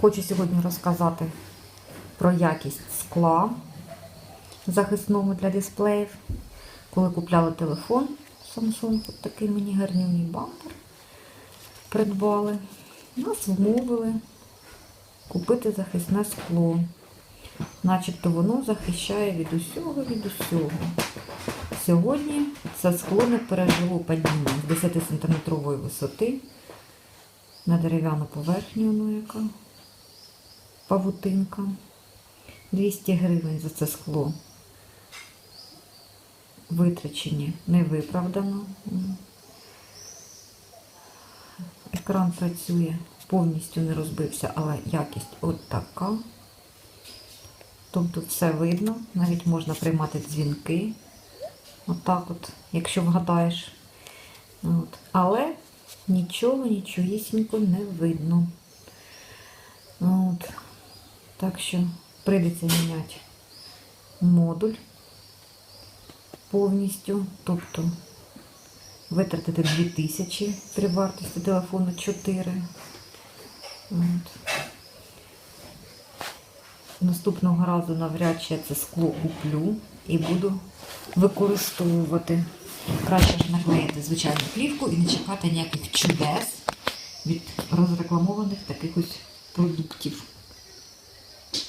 Хочу сьогодні розказати про якість скла захисного для дисплеїв. Коли купляли телефон Samsung, такий мені гарнівний бампер придбали. Нас вмовили купити захисне скло. Начебто воно захищає від усього, від усього. Сьогодні це скло не пережило падіння з 10 сантиметрової висоти на дерев'яну поверхню, воно яка павутинка. 200 гривень за це скло. Витрачені не виправдано. Екран працює, повністю не розбився, але якість от така. Тобто все видно, навіть можна приймати дзвінки. Отак от, якщо вгадаєш. От. Але нічого, нічогісінько не видно. Так що прийдеться міняти модуль повністю. Тобто витратити 2000 при вартості телефону 4. От. Наступного разу навряд чи я це скло куплю і буду використовувати. Краще ж наклеїти звичайну плівку і не чекати ніяких чудес від розрекламованих таких ось продуктів.